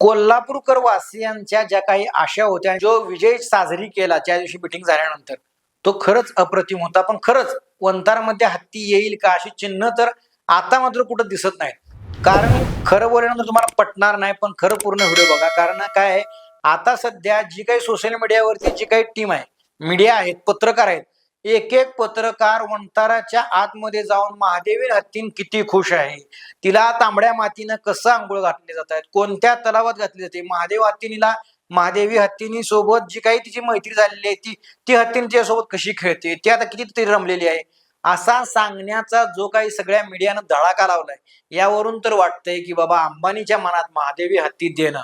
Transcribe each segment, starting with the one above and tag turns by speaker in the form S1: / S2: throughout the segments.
S1: कोल्हापूरकर वासियांच्या ज्या काही आशा होत्या जो विजय साजरी केला त्या दिवशी मिटिंग झाल्यानंतर तो खरंच अप्रतिम होता. पण खरंच वंतारमध्ये हत्ती येईल का अशी चिन्ह तर आता मात्र कुठं दिसत नाहीत. कारण खरं बोलल्यानंतर तुम्हाला पटणार नाही पण खरं पूर्ण व्हिडिओ बघा. कारण काय आहे आता सध्या जी काही सोशल मीडियावरती जी काही टीम आहे मीडिया आहेत पत्रकार आहेत एक एक पत्रकार वंताराच्या आतमध्ये जाऊन महादेवी हत्तीन किती खुश आहे. तिला तांबड्या मातीनं कसं आंघोळ घातले जात आहेत कोणत्या तलावात घातली जाते? महादेव हत्तीनीला महादेवी हत्तीनी सोबत जी काही तिची मैत्री झालेली आहे ती ती हत्तीन तिच्यासोबत कशी खेळते? ती आता किती तरी रमलेली आहे. असा सांगण्याचा जो काही सगळ्या मीडियानं धडाका लावलाय. यावरून तर वाटतंय की बाबा अंबानीच्या मनात महादेवी हत्ती देणं.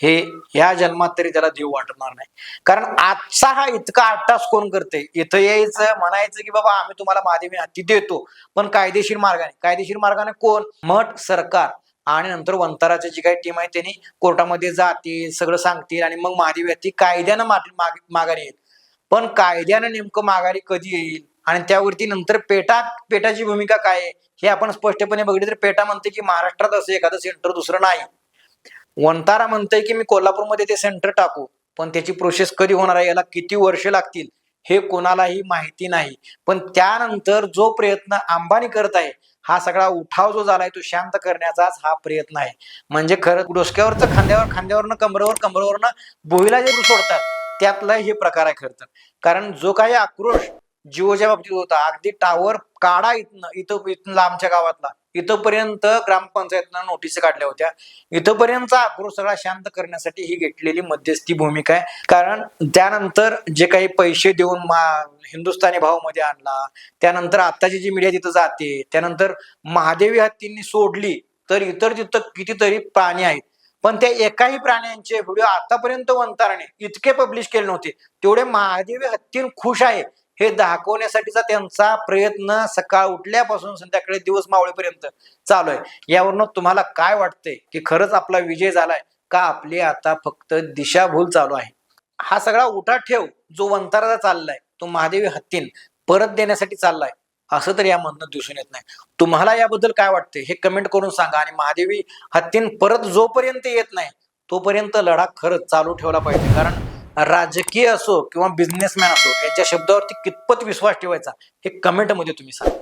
S1: हे ह्या जन्मात तरी त्याला देव वाटणार नाही. कारण आजचा हा इतका आट्टास कोण करते इथं यायचं म्हणायचं की बाबा आम्ही तुम्हाला महादेवी हत्ती देतो. पण कायदेशीर मार्गाने. कायदेशीर मार्गाने कोण? मठ सरकार आणि नंतर वंताराची जी काही टीम आहे त्यांनी कोर्टामध्ये जातील सगळं सांगतील आणि मग महादेवी हत्ती कायद्यानं माघारी येईल. पण कायद्यानं नेमकं माघारी कधी येईल? आणि त्यावरती नंतर पेटा पेटाची भूमिका काय आहे? हे आपण स्पष्टपणे बघितलं तर पेटा म्हणते की महाराष्ट्रात असं एखादं सेंटर दुसरं नाही. वंतारा म्हणतंय की मी कोल्हापूरमध्ये ते सेंटर टाकू पण त्याची प्रोसेस कधी होणार आहे याला किती वर्ष लागतील हे कोणालाही माहिती नाही. पण त्यानंतर जो प्रयत्न अंबानी करत आहे हा सगळा उठाव जो झालाय तो शांत करण्याचाच हा प्रयत्न आहे. म्हणजे खरं डोसक्यावरचं खांद्यावर खांद्यावरनं कमरेवर कमरेवरनं भुईला जे सोडतात त्यातला हे प्रकार आहे खरं तर. कारण जो काही आक्रोश जिओच्या बाबतीत होता. अगदी टावर काढा इथनं इथं इथं लांबच्या गावातला. इथंपर्यंत ग्रामपंचायतनं नोटीस काढल्या होत्या. इथंपर्यंतचा आक्रोश सगळा शांत करण्यासाठी ही घेतलेली मध्यस्थी भूमिका आहे. कारण त्यानंतर जे काही पैसे देऊन मा हिंदुस्थानी भावमध्ये आणला त्यानंतर आत्ताची जी मीडिया तिथं जाते त्यानंतर महादेवी हत्तींनी सोडली तर इतर तिथं कितीतरी प्राणी आहेत. पण त्या एकाही प्राण्यांचे व्हिडिओ आतापर्यंत वंतारणे इतके पब्लिश केले नव्हते. तेवढे महादेवी हत्तीन खुश आहे. हे दाखवण्यासाठीचा त्यांचा प्रयत्न सकाळ उठल्यापासून संध्याकाळी दिवस मावळेपर्यंत चालू आहे. यावरनं तुम्हाला काय वाटतंय? की खरंच आपला विजय झालाय का? आपली आता फक्त दिशाभूल चालू आहे. हा सगळा उठा ठेव जो वंताराचा चाललाय तो महादेवी हत्तीन परत देण्यासाठी चाललाय असं तर यामधनं दिसून येत नाही. तुम्हाला याबद्दल काय वाटतंय? हे कमेंट करून सांगा आणि महादेवी हत्तीन परत जोपर्यंत येत नाही तोपर्यंत लढा खरंच चालू ठेवला पाहिजे. कारण राजकीय असो किंवा बिझनेसमॅन असो यांच्या शब्दावरती कितपत विश्वास ठेवायचा हे कमेंटमध्ये तुम्ही सांगा.